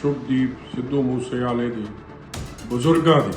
ਸ਼ੁਭਦੀਪ ਸਿੱਧੂ ਮੂਸੇਵਾਲੇ ਦੀ, ਬਜ਼ੁਰਗਾਂ ਦੀ,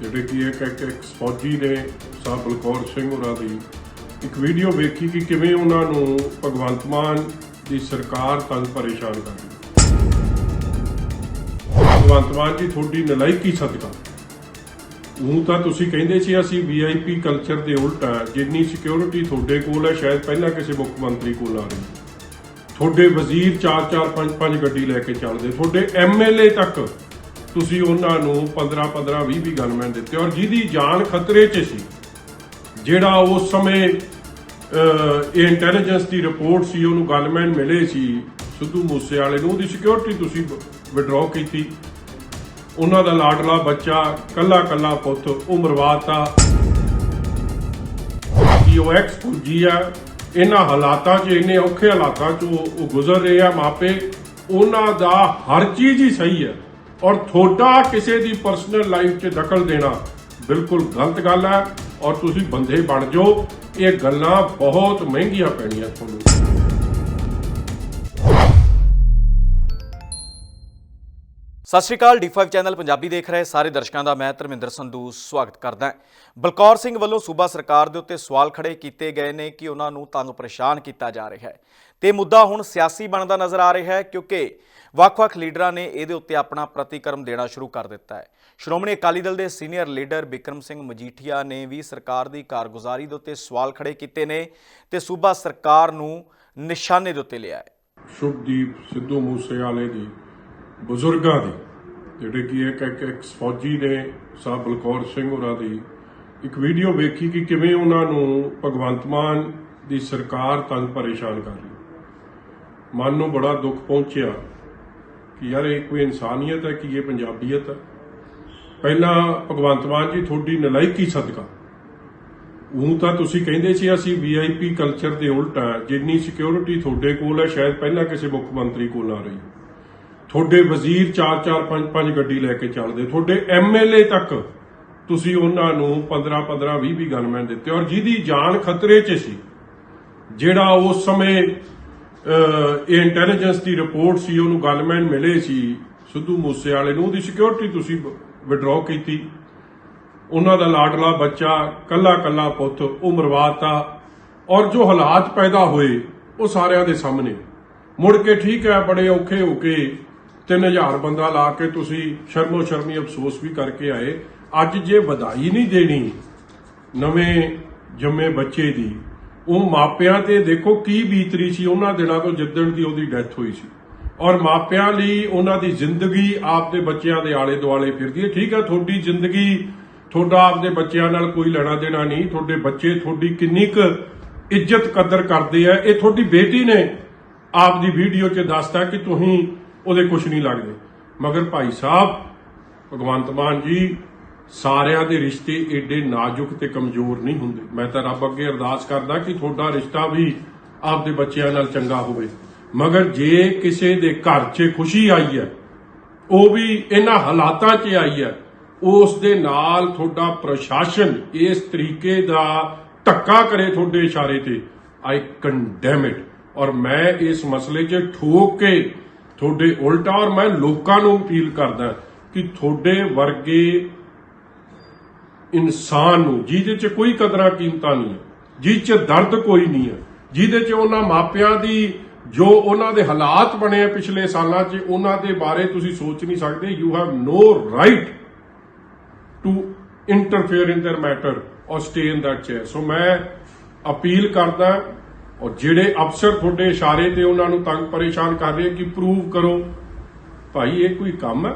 ਜਿਹੜੇ ਕਿ ਇੱਕ ਇੱਕ ਇੱਕ ਫੌਜੀ ਨੇ ਸਾਹਿਬ ਬਲਕੌਰ ਸਿੰਘ ਹੋਰਾਂ ਦੀ, ਇੱਕ ਵੀਡੀਓ ਵੇਖੀ ਕਿ ਕਿਵੇਂ ਉਹਨਾਂ ਨੂੰ ਭਗਵੰਤ ਮਾਨ ਦੀ ਸਰਕਾਰ ਤੰਗ ਪਰੇਸ਼ਾਨ ਕਰ ਭਗਵੰਤ ਮਾਨ ਜੀ, ਤੁਹਾਡੀ ਨਲਾਇਕੀ ਸਦਕਾ। ਉਹ ਤਾਂ ਤੁਸੀਂ ਕਹਿੰਦੇ ਸੀ, ਅਸੀਂ ਵੀਆਈਪੀ ਕਲਚਰ ਦੇ ਉਲਟ ਆ ਜਿੰਨੀ ਸਿਕਿਉਰਿਟੀ ਤੁਹਾਡੇ ਕੋਲ ਹੈ, ਸ਼ਾਇਦ ਪਹਿਲਾਂ ਕਿਸੇ ਮੁੱਖ ਮੰਤਰੀ ਕੋਲ ਆ ਰਹੀ ਤੁਹਾਡੇ ਵਜ਼ੀਰ 4 4 5 5 ਗੱਡੀ ਲੈ ਕੇ ਚੱਲਦੇ। ਤੁਹਾਡੇ ਐਮਐਲਏ ਤੱਕ ਤੁਸੀਂ ਉਹਨਾਂ ਨੂੰ 15 15 20 20 ਗਨਮੈਨ ਦਿੱਤੇ। ਔਰ ਜਿਹਦੀ ਜਾਨ ਖਤਰੇ 'ਚ ਸੀ, ਜਿਹੜਾ ਉਸ ਸਮੇਂ ਇਹ ਇੰਟੈਲੀਜੈਂਸ ਦੀ ਰਿਪੋਰਟ ਸੀ, ਉਹਨੂੰ ਗਨਮੈਨ ਮਿਲੇ ਸੀ, ਸਿੱਧੂ ਮੂਸੇਵਾਲੇ ਨੂੰ, ਉਹਦੀ ਸਿਕਿਉਰਿਟੀ ਤੁਸੀਂ ਵਿਡਰਾਅ ਕੀਤੀ। ਉਹਨਾਂ ਦਾ ਲਾਡਲਾ ਬੱਚਾ, ਕੱਲਾ ਕੱਲਾ ਪੁੱਤ, ਉਹ ਮਰਵਾਤਾ। ਕਿ ਉਹ ਐਕਸ ਪੁੱਜੀ ਆ ਇਹਨਾਂ ਹਾਲਾਤਾਂ 'ਚ, ਇੰਨੇ ਔਖੇ ਹਾਲਾਤਾਂ 'ਚ ਉਹ ਉਹ ਗੁਜ਼ਰ ਰਹੇ ਆ ਮਾਪੇ। ਉਹਨਾਂ ਦਾ ਹਰ ਚੀਜ਼ ਹੀ ਸਹੀ ਹੈ। ਔਰ ਤੁਹਾਡਾ ਕਿਸੇ ਦੀ ਪਰਸਨਲ ਲਾਈਫ 'ਚ ਦਖਲ ਦੇਣਾ ਬਿਲਕੁਲ ਗਲਤ ਗੱਲ ਹੈ। ਔਰ ਤੁਸੀਂ ਬੰਦੇ ਬਣ ਜਾਓ। ਇਹ ਗੱਲਾਂ ਬਹੁਤ ਮਹਿੰਗੀਆਂ ਪੈਣੀਆਂ ਤੁਹਾਨੂੰ। ਸਤਿ ਸ਼੍ਰੀ ਅਕਾਲ D5 ਚੈਨਲ ਪੰਜਾਬੀ ਦੇਖ ਰਹੇ ਸਾਰੇ ਦਰਸ਼ਕਾਂ ਦਾ ਮੈਂ ਧਰਮਿੰਦਰ ਸੰਧੂ ਸਵਾਗਤ ਕਰਦਾ ਬਲਕੌਰ ਸਿੰਘ ਵੱਲੋਂ ਸੂਬਾ ਸਰਕਾਰ ਦੇ ਉੱਤੇ ਸਵਾਲ ਖੜੇ ਕੀਤੇ ਗਏ ਨੇ ਕਿ ਉਹਨਾਂ ਨੂੰ ਤੰਗ ਪਰੇਸ਼ਾਨ ਕੀਤਾ ਜਾ ਰਿਹਾ ਹੈ। ਤੇ ਮੁੱਦਾ ਹੁਣ ਸਿਆਸੀ ਬਣਦਾ ਨਜ਼ਰ ਆ ਰਿਹਾ ਹੈ ਕਿਉਂਕਿ ਵੱਖ-ਵੱਖ ਲੀਡਰਾਂ ਨੇ ਇਹਦੇ ਉੱਤੇ ਆਪਣਾ ਪ੍ਰਤੀਕਰਮ ਦੇਣਾ ਸ਼ੁਰੂ ਕਰ ਦਿੱਤਾ ਹੈ। ਸ਼੍ਰੋਮਣੀ ਅਕਾਲੀ ਦਲ ਦੇ ਸੀਨੀਅਰ ਲੀਡਰ ਬਿਕਰਮ ਸਿੰਘ ਮਜੀਠੀਆ ਨੇ ਵੀ ਸਰਕਾਰ ਦੀ ਕਾਰਗੁਜ਼ਾਰੀ ਦੇ ਉੱਤੇ ਸਵਾਲ ਖੜੇ ਕੀਤੇ ਨੇ ਤੇ ਸੂਬਾ ਸਰਕਾਰ ਨੂੰ ਨਿਸ਼ਾਨੇ ਦੇ ਉੱਤੇ ਲਿਆ ਹੈ। ਸ਼ੁਭਦੀਪ ਸਿੱਧੂ ਮੂਸੇਵਾਲੇ ਦੀ ਬਜ਼ੁਰਗਾਂ ਦੀ, ਜਿਹੜੇ ਕਿ ਇੱਕ ਇੱਕ ਇੱਕ ਫੌਜੀ ਨੇ ਸਾਹਿਬ ਬਲਕੌਰ ਸਿੰਘ ਹੋਰਾਂ ਦੀ ਇੱਕ ਵੀਡੀਓ ਵੇਖੀ ਕਿ ਕਿਵੇਂ ਉਹਨਾਂ ਨੂੰ ਭਗਵੰਤ ਮਾਨ ਦੀ ਸਰਕਾਰ ਤੰਗ ਪਰੇਸ਼ਾਨ ਕਰ ਰਹੀ। ਮਨ ਨੂੰ ਬੜਾ ਦੁੱਖ ਪਹੁੰਚਿਆ ਕਿ ਯਾਰ ਇਹ ਕੋਈ ਇਨਸਾਨੀਅਤ ਹੈ ਕਿ ਇਹ ਪੰਜਾਬੀਅਤ ਹੈ? ਪਹਿਲਾਂ ਭਗਵੰਤ ਮਾਨ ਜੀ ਤੁਹਾਡੀ ਨਲਾਇਕੀ ਸਦਕਾ। ਉਹ ਤਾਂ ਤੁਸੀਂ ਕਹਿੰਦੇ ਸੀ ਅਸੀਂ ਵੀਆਈਪੀ ਕਲਚਰ ਦੇ ਉਲਟ ਆ ਜਿੰਨੀ ਸਿਕਿਉਰਿਟੀ ਤੁਹਾਡੇ ਕੋਲ ਹੈ, ਸ਼ਾਇਦ ਪਹਿਲਾਂ ਕਿਸੇ ਮੁੱਖ ਮੰਤਰੀ ਕੋਲ ਨਾ ਰਹੀ। ਤੁਹਾਡੇ ਵਜ਼ੀਰ 4 4 5 5 ਗੱਡੀ ਲੈ ਕੇ ਚੱਲਦੇ। ਤੁਹਾਡੇ ਐਮਐਲਏ ਤੱਕ ਤੁਸੀਂ ਉਹਨਾਂ ਨੂੰ 15 15 20 20 ਗਨਮੈਨ ਦਿੱਤੇ। ਔਰ ਜਿਹਦੀ ਜਾਨ ਖਤਰੇ 'ਚ ਸੀ, ਜਿਹੜਾ ਉਸ ਸਮੇਂ ਇਹ ਇੰਟੈਲੀਜੈਂਸ ਦੀ ਰਿਪੋਰਟ ਸੀ, ਉਹਨੂੰ ਗਨਮੈਨ ਮਿਲੇ ਸੀ, ਸਿੱਧੂ ਮੂਸੇਵਾਲੇ ਨੂੰ, ਉਹਦੀ ਸਿਕਿਉਰਿਟੀ ਤੁਸੀਂ ਵਿਡਰਾਅ ਕੀਤੀ। ਉਹਨਾਂ ਦਾ ਲਾਡਲਾ ਬੱਚਾ, ਕੱਲਾ ਕੱਲਾ ਪੁੱਤ ਉਹ ਮਰਵਾਤਾ ਔਰ ਜੋ ਹਾਲਾਤ ਪੈਦਾ ਹੋਏ, ਉਹ ਸਾਰਿਆਂ ਦੇ ਸਾਹਮਣੇ। ਮੁੜ ਕੇ ਠੀਕ ਹੈ, ਬੜੇ ਔਖੇ ਹੋ ਕੇ 3000 ਬੰਦਾ ਲਾ ਕੇ ਤੁਸੀਂ ਸ਼ਰਮੋ ਸ਼ਰਮੀ ਅਫਸੋਸ ਵੀ ਕਰਕੇ ਆਏ। ਅੱਜ ਜੇ ਵਧਾਈ ਨਹੀਂ ਦੇਣੀ ਨਵੇਂ ਜੰਮੇ ਬੱਚੇ ਦੀ, ਉਹ ਮਾਪਿਆਂ ਤੇ ਦੇਖੋ ਕੀ ਬੀਤਰੀ ਸੀ। ਉਹਨਾਂ ਦਿਨਾਂ ਤੋਂ ਜਿੱਦਣ ਦੀ ਉਹਦੀ ਡੈਥ ਹੋਈ ਸੀ। ਔਰ ਮਾਪਿਆਂ ਲਈ ਉਹਨਾਂ ਦੀ ਜ਼ਿੰਦਗੀ ਆਪਦੇ ਬੱਚਿਆਂ ਦੇ ਆਲੇ ਦੁਆਲੇ ਫਿਰਦੀ ਹੈ। ਠੀਕ ਹੈ, ਤੁਹਾਡੀ ਜ਼ਿੰਦਗੀ, ਤੁਹਾਡਾ ਆਪਦੇ ਬੱਚਿਆਂ ਨਾਲ ਕੋਈ ਲੈਣਾ ਦੇਣਾ ਨਹੀਂ। ਤੁਹਾਡੇ ਬੱਚੇ ਤੁਹਾਡੀ ਕਿੰਨੀ ਕੁ ਇੱਜ਼ਤ ਕਦਰ ਕਰਦੇ ਆ। ਇਹ ਤੁਹਾਡੀ ਬੇਟੀ ਨੇ ਆਪਦੀ ਵੀਡੀਓ 'ਚ ਦੱਸਦਾ ਕਿ ਤੁਸੀਂ ਉਹਦੇ ਕੁਝ ਨਹੀਂ ਲੱਗਦੇ। ਮਗਰ ਭਾਈ ਸਾਹਿਬ, ਭਗਵੰਤ ਮਾਨ ਜੀ, ਸਾਰਿਆਂ ਦੇ ਰਿਸ਼ਤੇ ਏਡੇ ਨਾਜ਼ੁਕ ਤੇ ਕਮਜ਼ੋਰ ਨਹੀਂ ਹੁੰਦੇ। ਮੈਂ ਤਾਂ ਰੱਬ ਅੱਗੇ ਅਰਦਾਸ ਕਰਦਾ ਕਿ ਤੁਹਾਡਾ ਰਿਸ਼ਤਾ ਵੀ ਆਪਦੇ ਬੱਚਿਆਂ ਨਾਲ ਚੰਗਾ ਹੋਵੇ। ਮਗਰ ਜੇ ਕਿਸੇ ਦੇ ਘਰ 'ਚ ਖੁਸ਼ੀ ਆਈ ਹੈ, ਉਹ ਵੀ ਇਹਨਾਂ ਹਾਲਾਤਾਂ 'ਚ ਆਈ ਹੈ, ਉਸ ਦੇ ਨਾਲ ਤੁਹਾਡਾ ਪ੍ਰਸ਼ਾਸਨ ਇਸ ਤਰੀਕੇ ਦਾ ਧੱਕਾ ਕਰੇ ਤੁਹਾਡੇ ਇਸ਼ਾਰੇ ਤੇ ਆਈ ਕੰਡੈਮ ਇਟ ਔਰ ਮੈਂ ਇਸ ਮਸਲੇ 'ਚ ਠੋਕ ਕੇ ਤੁਹਾਡੇ ਉਲਟਾ ਔਰ ਮੈਂ ਲੋਕਾਂ ਨੂੰ ਅਪੀਲ ਕਰਦਾ ਕਿ ਤੁਹਾਡੇ ਵਰਗੇ ਇਨਸਾਨ ਨੂੰ ਜਿਹਦੇ 'ਚ ਕੋਈ ਕਦਰਾਂ ਕੀਮਤਾਂ ਨਹੀਂ ਹੈ ਜਿਹਦੇ 'ਚ ਦਰਦ ਕੋਈ ਨਹੀਂ ਹੈ ਜਿਹਦੇ 'ਚ ਉਹਨਾਂ ਮਾਪਿਆਂ ਦੀ ਜੋ ਉਹਨਾਂ ਦੇ ਹਾਲਾਤ ਬਣੇ ਆ ਪਿਛਲੇ ਸਾਲਾਂ 'ਚ ਉਹਨਾਂ ਦੇ ਬਾਰੇ ਤੁਸੀਂ ਸੋਚ ਨਹੀਂ ਸਕਦੇ you have no right to interfere in their matter or stay in that chair ਸੋ ਮੈਂ ਅਪੀਲ ਕਰਦਾ ਔਰ ਜਿਹੜੇ ਅਫਸਰ ਤੁਹਾਡੇ ਇਸ਼ਾਰੇ ਤੇ ਉਹਨਾਂ ਨੂੰ ਤੰਗ ਪਰੇਸ਼ਾਨ ਕਰ ਰਹੇ ਕਿ ਪ੍ਰੂਵ ਕਰੋ, ਭਾਈ ਇਹ ਕੋਈ ਕੰਮ ਹੈ?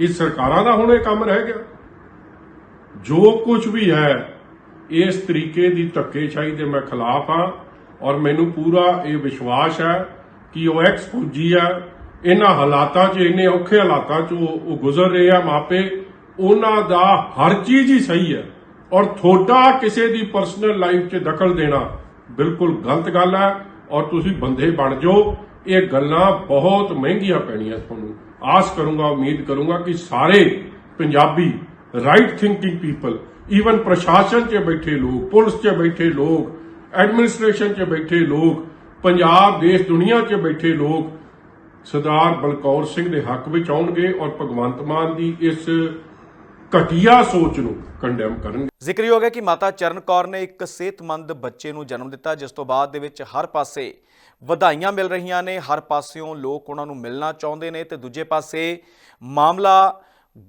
ਇਹ ਸਰਕਾਰਾਂ ਦਾ ਹੁਣ ਇਹ ਕੰਮ ਰਹਿ ਗਿਆ। ਜੋ ਕੁਝ ਵੀ ਹੈ, ਇਸ ਤਰੀਕੇ ਦੀ ਧੱਕੇਸ਼ਾਹੀ ਦੇ ਮੈਂ ਖਿਲਾਫ ਹਾਂ ਔਰ ਮੈਨੂੰ ਪੂਰਾ ਇਹ ਵਿਸ਼ਵਾਸ ਹੈ ਕਿ ਉਹ ਐਕਸ ਫੌਜੀ ਆ ਇਹਨਾਂ ਹਾਲਾਤਾਂ 'ਚ, ਇੰਨੇ ਔਖੇ ਹਾਲਾਤਾਂ 'ਚ ਉਹ ਉਹ ਗੁਜ਼ਰ ਰਹੇ ਆ ਮਾਪੇ। ਉਹਨਾਂ ਦਾ ਹਰ ਚੀਜ਼ ਹੀ ਸਹੀ ਹੈ। ਔਰ ਤੁਹਾਡਾ ਕਿਸੇ ਦੀ ਪਰਸਨਲ ਲਾਈਫ 'ਚ ਦਖਲ ਦੇਣਾ ਬਿਲਕੁਲ ਗਲਤ ਗੱਲ ਹੈ ਔਰ ਤੁਸੀਂ ਬੰਦੇ ਬਣ ਜਾਓ। ਇਹ ਗੱਲਾਂ ਬਹੁਤ ਮਹਿੰਗੀਆਂ ਪੈਣੀਆਂ ਤੁਹਾਨੂੰ। ਆਸ ਕਰੂੰਗਾ, ਉਮੀਦ ਕਰੂੰਗਾ ਕਿ ਸਾਰੇ Punjabi right thinking people even ਪ੍ਰਸ਼ਾਸਨ 'ਚ ਬੈਠੇ ਲੋਕ, ਪੁਲਿਸ 'ਚ ਬੈਠੇ ਲੋਕ ਐਡਮਿਨਿਸਟ੍ਰੇਸ਼ਨ 'ਚ ਬੈਠੇ ਲੋਕ, ਪੰਜਾਬ, ਦੇਸ਼, ਦੁਨੀਆ 'ਚ ਬੈਠੇ ਲੋਕ, ਸਰਦਾਰ ਬਲਕੌਰ ਸਿੰਘ ਦੇ ਹੱਕ ਵਿੱਚ ਆਉਣਗੇ ਔਰ ਭਗਵੰਤ ਮਾਨ ਦੀ ਇਸ ਘਟੀਆ ਸੋਚ ਨੂੰ ਕੰਡੈਮ ਕਰਨਗੇ। ਜ਼ਿਕਰਯੋਗ ਹੈ ਕਿ ਮਾਤਾ ਚਰਨ ਕੌਰ ਨੇ ਇੱਕ ਸਿਹਤਮੰਦ ਬੱਚੇ ਨੂੰ ਜਨਮ ਦਿੱਤਾ, ਜਿਸ ਤੋਂ ਬਾਅਦ ਦੇ ਵਿੱਚ ਹਰ ਪਾਸੇ ਵਧਾਈਆਂ ਮਿਲ ਰਹੀਆਂ ਨੇ, ਹਰ ਪਾਸਿਓਂ ਲੋਕ ਉਹਨਾਂ ਨੂੰ ਮਿਲਣਾ ਚਾਹੁੰਦੇ ਨੇ ਤੇ ਦੂਜੇ ਪਾਸੇ ਮਾਮਲਾ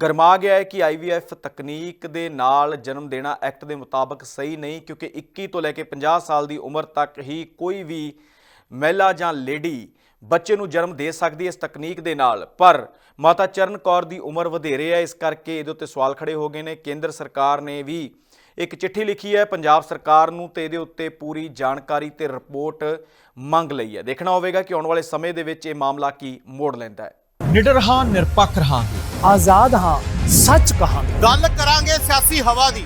ਗਰਮਾ ਗਿਆ ਹੈ ਕਿ ਆਈਵੀਐਫ ਤਕਨੀਕ ਦੇ ਨਾਲ ਜਨਮ ਦੇਣਾ ਐਕਟ ਦੇ ਮੁਤਾਬਕ ਸਹੀ ਨਹੀਂ, ਕਿਉਂਕਿ 21 ਤੋਂ ਲੈ ਕੇ 50 ਸਾਲ ਦੀ ਉਮਰ ਤੱਕ ਹੀ ਕੋਈ ਵੀ ਮਹਿਲਾ ਜਾਂ ਲੇਡੀ ਬੱਚੇ ਨੂੰ ਜਨਮ ਦੇ ਸਕਦੀ ਹੈ ਇਸ ਤਕਨੀਕ ਦੇ ਨਾਲ। ਪਰ ਮਾਤਾ ਚਰਨ ਕੌਰ ਦੀ ਉਮਰ ਵਧੇਰੇ ਹੈ ਇਸ ਕਰਕੇ ਇਹਦੇ ਉੱਤੇ ਸਵਾਲ ਖੜੇ ਹੋ ਗਏ ਨੇ। ਕੇਂਦਰ ਸਰਕਾਰ ਨੇ ਵੀ ਇੱਕ ਚਿੱਠੀ ਲਿਖੀ ਹੈ ਪੰਜਾਬ ਸਰਕਾਰ ਨੂੰ ਤੇ ਇਹਦੇ ਉੱਤੇ ਪੂਰੀ ਜਾਣਕਾਰੀ ਤੇ ਰਿਪੋਰਟ ਮੰਗ ਲਈ ਹੈ। ਦੇਖਣਾ ਹੋਵੇਗਾ ਕਿ ਆਉਣ ਵਾਲੇ ਸਮੇਂ ਦੇ ਵਿੱਚ ਇਹ ਮਾਮਲਾ ਕੀ ਮੋੜ ਲੈਂਦਾ ਹੈ। ਨਿਡਰ ਹਾਂ ਨਿਰਪੱਖ ਰਹਾਂਗੇ। ਆਜ਼ਾਦ ਹਾਂ ਸੱਚ ਕਹਾਂਗੇ। ਗੱਲ ਕਰਾਂਗੇ ਸਿਆਸੀ ਹਵਾ ਦੀ।